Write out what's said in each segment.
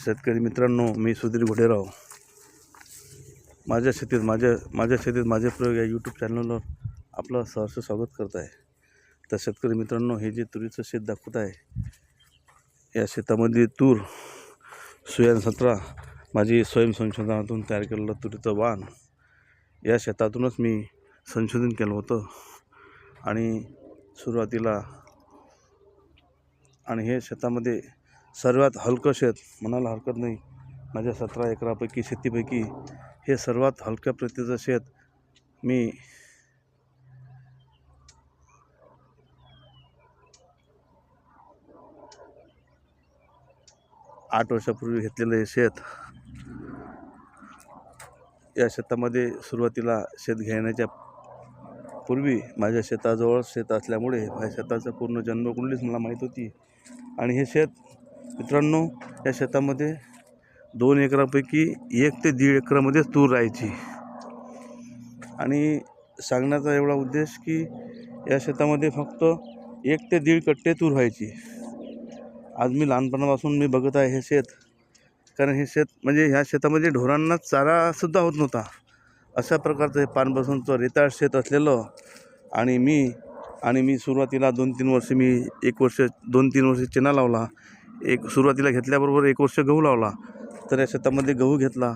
शेतकरी मित्रांनो मी सुधीर घोडेराव. माझ्या शेतीत माझ्या माझ्या शेतीत माझे प्रयोग या यूट्यूब चॅनलवर आपलं सहर्ष स्वागत करत आहे. तर शेतकरी मित्रांनो हे जे तुरीचं शेत दाखवत आहे या शेतामध्ये तूर सुयान सतरा माझी स्वयंसंशोधनातून तयार केलेलं तुरीचं वाण या शेतातूनच मी संशोधन केलं होतं. आणि सुरुवातीला आणि हे शेतामध्ये सर्वात हलकं शेत म्हणायला हरकत नाही. माझ्या सतरा एकरापैकी शेतीपैकी हे सर्वात हलक्या प्रतीचं शेत मी आठ वर्षापूर्वी घेतलेलं हे शेत या शेतामध्ये सुरुवातीला शेत घेण्याच्या पूर्वी माझ्या शेताजवळ शेत असल्यामुळे माझ्या शेताचं पूर्ण जन्मकुंडलीच मला माहीत होती. आणि हे शेत मित्रांनो या शेतामध्ये दोन एकरापैकी एक ते दीड एकरामध्येच तूर राहायची. आणि सांगण्याचा एवढा उद्देश की या शेतामध्ये फक्त एक ते दीड कट्टे तूर व्हायची. आज मी लहानपणापासून मी बघत आहे हे शेत. कारण हे शेत म्हणजे ह्या शेतामध्ये ढोरांना चारासुद्धा होत नव्हता. अशा प्रकारचं हे पानपासूनचं रेताळ शेत असलेलं आणि मी आणि मी सुरुवातीला दोन तीन वर्ष मी एक वर्ष दोन तीन वर्ष चना लावला. एक सुरुवातीला घेतल्याबरोबर एक वर्ष गहू लावला. तर या शेतामध्ये गहू घेतला.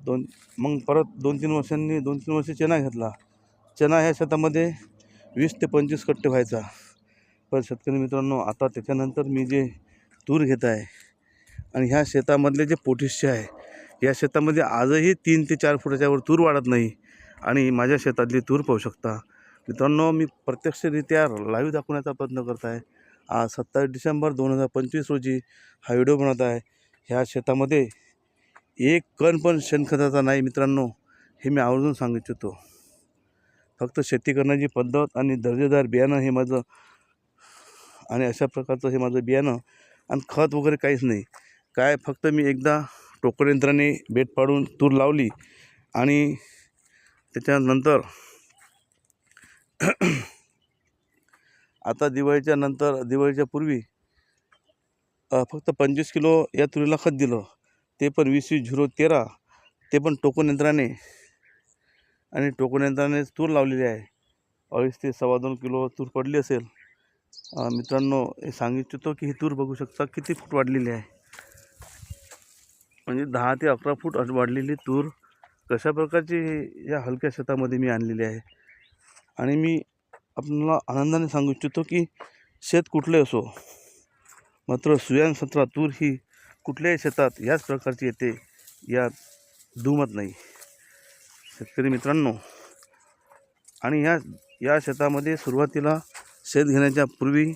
दोन मग परत दोन तीन वर्षांनी दोन तीन वर्ष चना घेतला. चना ह्या शेतामध्ये वीस ते पंचवीस कट्टे व्हायचा. पण शेतकरी मित्रांनो आता त्याच्यानंतर मी जे तूर घेत आहे आणि ह्या शेतामधले जे पोटिशचे आहे या शेतामध्ये आजही तीन ते चार फुटाच्यावर तूर वाढत नाही आणि माझ्या शेतातली तूर पाहू शकता. मित्रांनो मी प्रत्यक्षरित्या लाईव्ह दाखवण्याचा प्रयत्न करत आहे. आज सत्तावीस डिसेंबर दोन हजार पंचवीस रोजी हा व्हिडिओ बनवत आहे. ह्या शेतामध्ये एक कण पण शेणखताचा नाही मित्रांनो हे मी आवर्जून सांगू इच्छितो. फक्त शेती करण्याची पद्धत आणि दर्जेदार बियाणं हे माझं आणि अशा प्रकारचं हे माझं बियाणं आणि खत वगैरे काहीच नाही. काय फक्त मी एकदा टोकन यंत्राने बेट पाडून तूर लावली आणि त्याच्यानंतर आता दिवाळीच्या नंतर दिवाळीच्या पूर्वी फक्त पंचवीस किलो या तुरीला खत दिलं. ते पण वीस वीस झिरो तेरा ते पण टोकन यंत्राने. आणि टोकन यंत्राने तूर लावलेली आहे. अडीच ते सव्वा दोन किलो तूर पडली असेल. मित्रांनो हे की ही तूर बघू शकता किती फूट वाढलेली आहे. म्हणजे दहा ते अकरा फूट वाढलेली तूर कशा प्रकारची या हलक्या शेतामध्ये मी आणलेली आहे. आणि मी आपल्याला आनंदाने सांगू इच्छितो की शेत कुठले असो मात्र सुयानसत्रा तूर ही कुठल्याही शेतात याच प्रकारची येते यात दुमत नाही. शेतकरी मित्रांनो आणि ह्या या शेतामध्ये सुरुवातीला शेत घेण्याच्या पूर्वी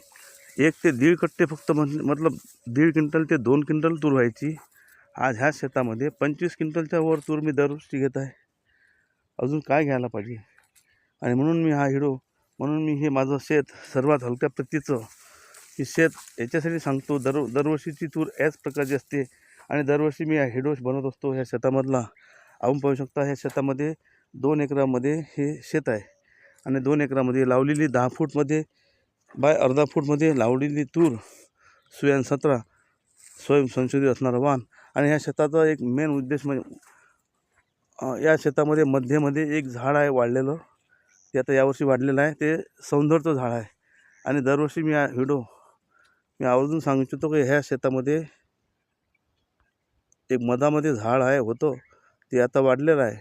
एक ते दीड कट्टे फक्त म्हण मतलब दीड क्विंटल ते दोन क्विंटल तूर व्हायची. आज ह्या शेतामध्ये पंचवीस क्विंटलच्या वर तूर मी दरवर्षी घेत आहे. अजून काय घ्यायला पाहिजे? आणि म्हणून मी हा हिडो म्हणून मी हे माझं शेत सर्वात हलक्या प्रतीचं हे शेत याच्यासाठी सांगतो. दर दरवर्षीची तूर याच प्रकारची असते. आणि दरवर्षी मी हेडोश बनवत असतो ह्या शेतामधला. आपण पाहू शकता ह्या शेतामध्ये दोन एकरामध्ये हे शेत आहे. आणि दोन एकरामध्ये लावलेली दहा फूटमध्ये बाय अर्धा फूटमध्ये लावलेली तूर सुयान सतरा स्वयंसंशोधित असणारं वाण आणि ह्या शेताचा एक मेन उद्देश म्हणजे या शेतामध्ये मध्येमध्ये एक झाड आहे वाढलेलं. ते आता यावर्षी वाढलेलं आहे. ते सौंदर्यचं झाड आहे. आणि दरवर्षी मी हिडो व्हिडिओ मी आवर्जून सांगू इच्छितो की ह्या शेतामध्ये एक मधामध्ये झाड आहे होतं. ते आता वाढलेलं आहे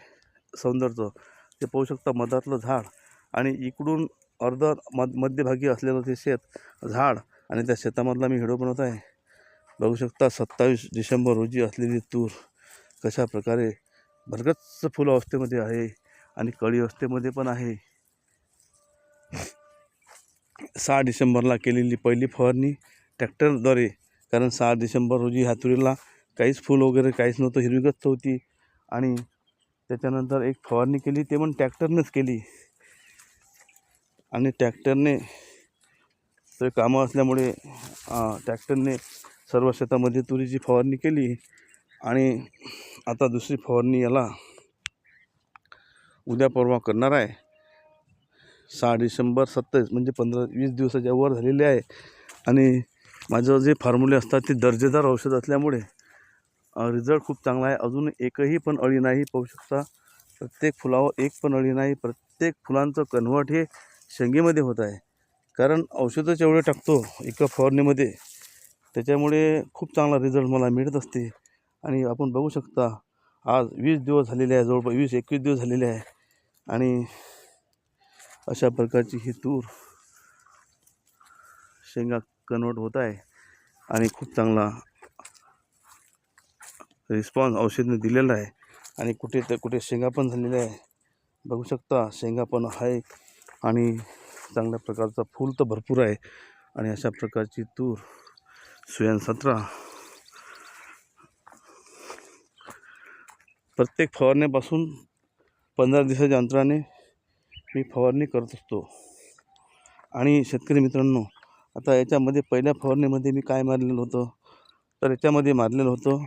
सौंदर्यचं. ते पाहू शकता मधातलं झाड. आणि इकडून अर्ध मध मध्यभागी असलेलं ते शेत झाड आणि त्या शेतामधला मी व्हिडिओ बनवत आहे. बघू शकता सत्तावीस डिसेंबर रोजी असलेली तूर कशा प्रकारे भरगच्च फुल अवस्थेमध्ये आहे आणि कळी अवस्थेमध्ये पण आहे. सहा डिसेंबरला केलेली पहिली फवारणी ट्रॅक्टरद्वारे. कारण सहा डिसेंबर रोजी ह्या तुरीला काहीच फूल वगैरे काहीच नव्हतं हिरवीगच्च होती. आणि त्याच्यानंतर एक फवारणी केली ते पण ट्रॅक्टरनेच केली. आणि ट्रॅक्टरने ते कामं असल्यामुळे ट्रॅक्टरने सर्व शेतामध्ये तुरीची फवारणी केली. आणि आता दुसरी फवारणी याला उद्या परवा करणार आहे. सहा डिसेंबर सत्तावीस म्हणजे पंधरा वीस दिवसाच्या वर झालेले आहे. आणि माझं जे फॉर्म्युले असतात ते दर्जेदार औषध असल्यामुळे रिझल्ट खूप चांगला आहे. अजून एकही पण अळी नाही पाहू शकता. प्रत्येक फुलावर एक पण अळी नाही. प्रत्येक फुलांचं कन्वर्ट हे शेंगेमध्ये होत आहे. कारण औषधच एवढे टाकतो एका फवारणीमध्ये. त्याच्यामुळे खूप चांगला रिझल्ट मला मिळत असते. आणि आपण बघू शकता आज वीस दिवस झालेले आहे जवळपास वीस एकवीस दिवस झालेले आहे. आणि अशा प्रकारची ही तूर शेंगा कन्वर्ट होत आहे आणि खूप चांगला रिस्पॉन्स औषधने दिलेला आहे. आणि कुठे तर कुठे शेंगा पण झालेल्या आहे. बघू शकता शेंगा पण आहे आणि चांगल्या प्रकारचा फूल तर भरपूर आहे. आणि अशा प्रकारची तूर सुयान सतरा. प्रत्येक फवारण्यापासून पंधरा दिवसाच्या अंतराने मी फवारणी करत असतो. आणि शेतकरी मित्रांनो आता याच्यामध्ये पहिल्या फवारणीमध्ये मी काय मारलेलं होतं? तर याच्यामध्ये मारलेलं होतं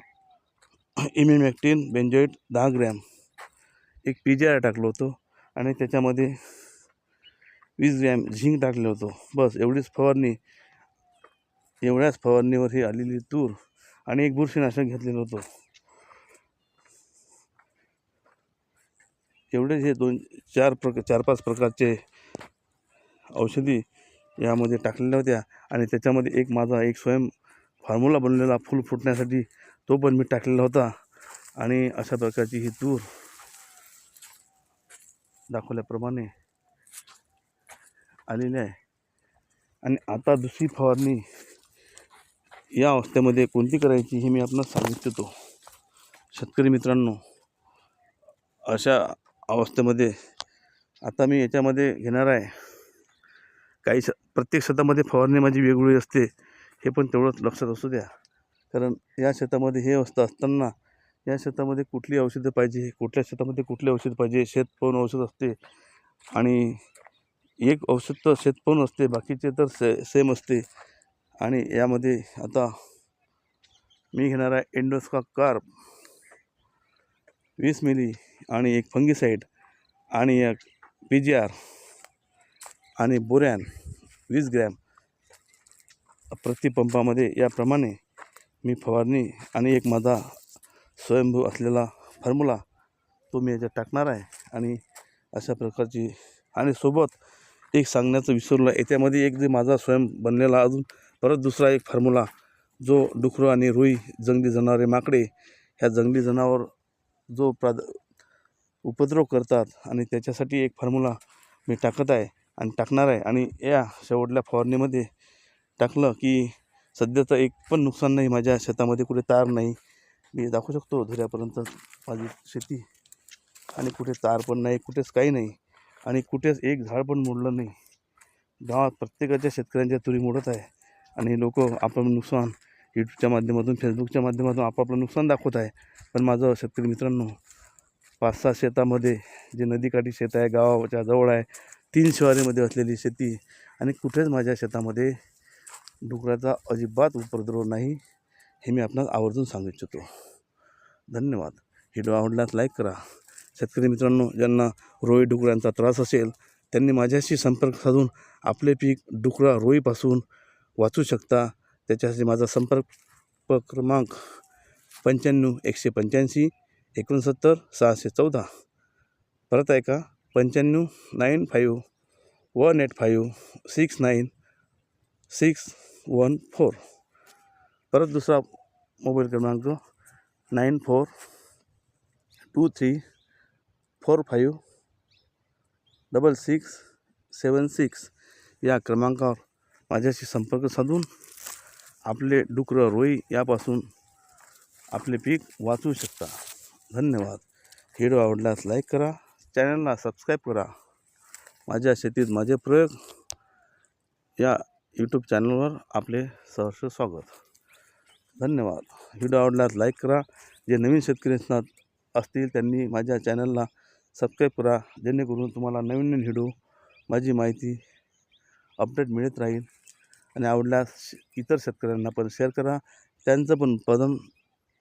इमिमॅक्टिन बेंजॉईट दहा ग्रॅम. एक पी जी आर टाकलं होतं आणि त्याच्यामध्ये वीस ग्रॅम झिंक टाकलं होतं. बस एवढीच फवारणी. एवढ्याच फवारणीवर ही आलेली तूर आणि एक बुरशीनाशक घेतलेलं होतं. एवढेच हे दोन चार प्रक चार पाच प्रकारचे औषधी यामध्ये टाकलेल्या होत्या. आणि त्याच्यामध्ये एक माझा एक स्वयं फॉर्म्युला बनलेला फुल फुटण्यासाठी तो पण मी टाकलेला होता. आणि अशा प्रकारची ही तूर दाखवल्याप्रमाणे आलेली आहे. आणि आता दुसरी फवारणी या अवस्थेमध्ये कोणती करायची हे मी आपणास सांगू इच्छितो. शेतकरी मित्रांनो अशा अवस्थेमध्ये आता मी याच्यामध्ये घेणार आहे. काही श प्रत्येक शेतामध्ये फवारणी माझी वेगवेगळी असते हे पण तेवढंच लक्षात असू द्या. कारण या शेतामध्ये हे अवस्था असताना या शेतामध्ये कुठली औषधं पाहिजे कुठल्या शेतामध्ये कुठली औषध पाहिजे शेत पाहून औषध असते. आणि एक औषध तर शेत पाहून असते बाकीचे तर से सेम असते. आणि यामध्ये आता मी घेणार आहे एंडोस्का कार्प वीस मिली आणि एक फंगीसाईड आणि एक पी जी आर आणि बोऱ्यान वीस ग्रॅम प्रतिपंपामध्ये याप्रमाणे मी फवारणी आणि एक माझा स्वयंभू असलेला फॉर्म्युला तो मी याच्यात टाकणार आहे. आणि अशा प्रकारची आणि सोबत एक सांगण्याचं विसरलं याच्यामध्ये एक जे माझा स्वयं बनलेला अजून परत दुसरा एक फॉर्म्युला जो डुकरं आणि रुई जंगली जनावरे माकडे ह्या जंगली जनावर जो प्राद उपद्रव करतात आणि त्याच्यासाठी एक फॉर्म्युला मी टाकत आहे आणि टाकणार आहे. आणि या शेवटल्या फवारणीमध्ये टाकलं की सध्याचं एक पण नुकसान नाही माझ्या शेतामध्ये कुठे तार नाही. मी दाखवू शकतो धुऱ्यापर्यंत माझी शेती. आणि कुठे तार पण नाही कुठेच काही नाही. आणि कुठेच एक झाड पण मोडलं नाही. गावात प्रत्येकाच्या शेतकऱ्यांच्या तुरी मोडत आहे. आणि लोक आपलं नुकसान यूट्यूबच्या माध्यमातून फेसबुकच्या माध्यमातून आपापलं नुकसान दाखवत आहे. पण माझं शेतकरी मित्रांनो पाच सहा शेतामध्ये जे नदीकाठी शेत आहे गावाच्या जवळ आहे तीन शिवारीमध्ये असलेली शेती आणि कुठेच माझ्या शेतामध्ये डुकराचा अजिबात उपद्रव नाही हे मी आपणास आवर्जून सांगू इच्छितो. धन्यवाद. व्हिडिओ आवडल्यास लाईक करा. शेतकरी मित्रांनो ज्यांना रोई डुकरांचा त्रास असेल त्यांनी माझ्याशी संपर्क साधून आपले पीक डुकरा रोईपासून वाचू शकता. त्याच्यासाठी माझा संपर्क क्रमांक पंच्याण्णव एकशे पंच्याऐंशी एकोणसत्तर सहाशे चौदा. परत आहे का? पंच्याण्णव nine five one eight five six nine six one four. परत दुसरा मोबाईल क्रमांक nine four two three four five double six seven six या क्रमांकावर माझ्याशी संपर्क साधून आपले डुकरं रोई यापासून आपले पीक वाचवू शकता. धन्यवाद. व्हिडिओ आवडल्यास लाईक करा. चॅनलला सबस्क्राईब करा. माझ्या शेतीत माझे प्रयोग या यूट्यूब चॅनलवर आपले सहर्ष स्वागत. धन्यवाद. व्हिडिओ आवडल्यास लाईक करा. जे नवीन शेतकरी असतील त्यांनी माझ्या चॅनलला सबस्क्राईब करा. जेणेकरून तुम्हाला नवीन नवीन व्हिडिओ माझी माहिती अपडेट मिळत राहील. आणि आवडल्यास इतर शेतकऱ्यांना पण शेअर करा. त्यांचं पण उत्पादन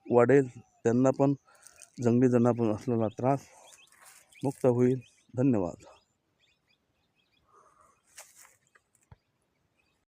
वाढेल. त्यांना पण जंगली जनावर असलेला त्रास मुक्त होईल. धन्यवाद.